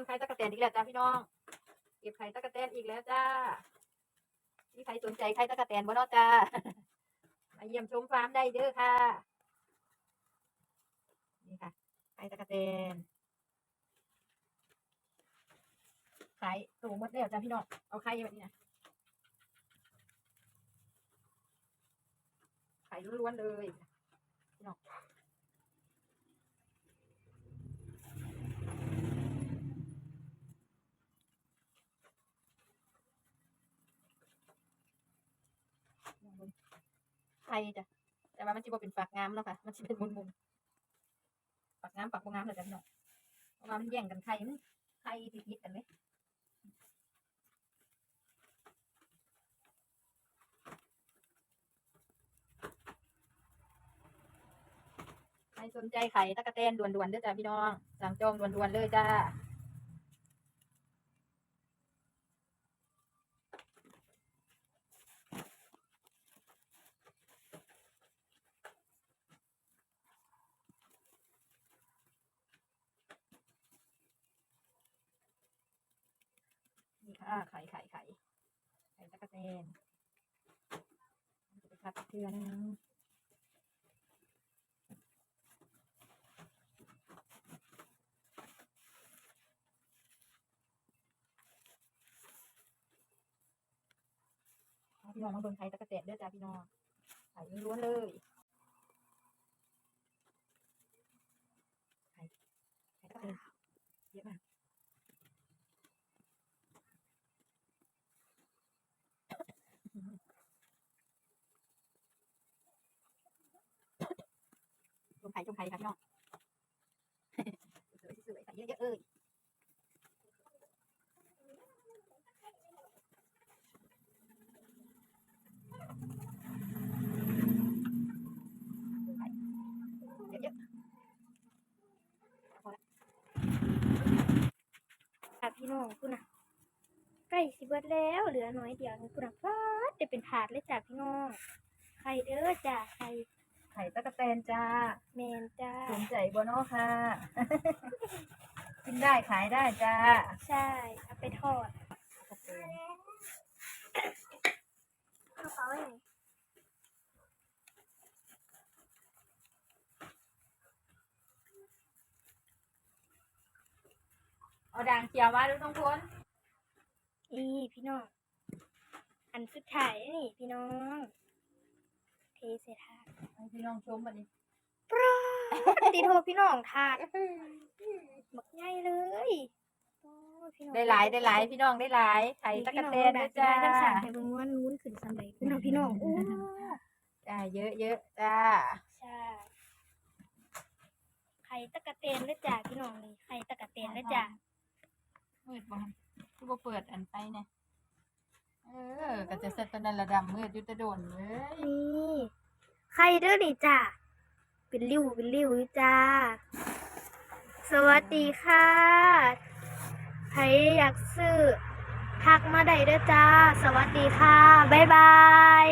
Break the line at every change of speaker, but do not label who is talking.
อนไข่ตะกะแตนอีกแล้วจ้าพี่น้อง เก็บไข่ตะกะแตนอีกแล้วจ้ามีใครสนใจไข่ตะกะแตนบ่เนาะจ้ามาเยี่ยมชมฟาร์มได้เด้อค่ะ นี่ค่ะไข่ตะกะแตนไข่สูงหมดแล้วจ้าพี่น้อง เอาไข่แบบนี้นะไข่ล้วนๆเลยพี่น้อง ไข่จ้ะแต่ว่ามันจะบ่เป็นฝักงามแล้วค่ะ มันจะเป็นมุนๆฝักงามฝักบ่งามเลยจ้ะน้องเพราะว่ามันแย่งกันไข่มันไข่ติดๆกันเลยใครสนใจไข่ตะกะแตนด่วนๆเด้อจ้ะพี่น้องสั่งจองด่วนๆเลยจ้า นี่ค่ะไข่ไข่ไข่ไข่ตะกะแตนจะไปผัดเกลือนะเอาพี่น้องมาเบิ่งไข่ตะกะแตนเด้อจ้าพี่น้องไข่ล้วนเลยไข่ไข่ตะกะแตนเยอะมาก ช มไข่ชมไข่ค่ะพี่น้องสวยๆสวยๆใส่เยอะๆเอ้ยไข่เยอะ
ค่ะพี่น้องคุณนะใกล้สิเบิดแล้วเหลือน้อยเดียวคุณนะฟาดจะเป็นถาดเลยจ้ะพี่น้องไข่เด้อจ้ะไข่
ไข่ตะกะแตนจ้า
แมนจ้า
สนใจบ่เนาะค่ะ กินได้ขายได้จ้า
ใช่เอาไปทอด
ตะกะแตน
กระเป๋าไหน
เอาด่างเขียวมาดูต้องพ้น
นี่พี่น้อง อันสุดท้ายนี่พี่น้อง เทใส่ถาด
ให้พี่น้องชมบัดนี้
ปรอตีโทพี่น้องถาดบักใหญ่เลยโอ้ยพี่น้อง
ได้หลายได้หลายพี่น้องได้หลายไข่ตะกะแตน
ได้
นะจ้า
ทั้งสามให้เบิ่งว่านู้นขึ้นสำเร็จพี่น้องพี่น้องโอ้
จ้าเยอะเยอะๆจ้า
ใช่ไข่ตะกะเตนแล้วจ้ะพี่น้องนี่ไข่ตะกะเตนแล้วจ้ะ
มืดบ่คือบ่เปิดอันไปเนี่ย เออก็จะเสร็จตอนนั้นระดำมืดอยุตะโดนเลย
นี่ใครเด้อนี่จ้าเป็นริ้วเป็นริ้วจ้า สวัสดีค่ะใครอยากซื้อทักมาได้เด้อจ้า สวัสดีค่ะ บ๊ายบาย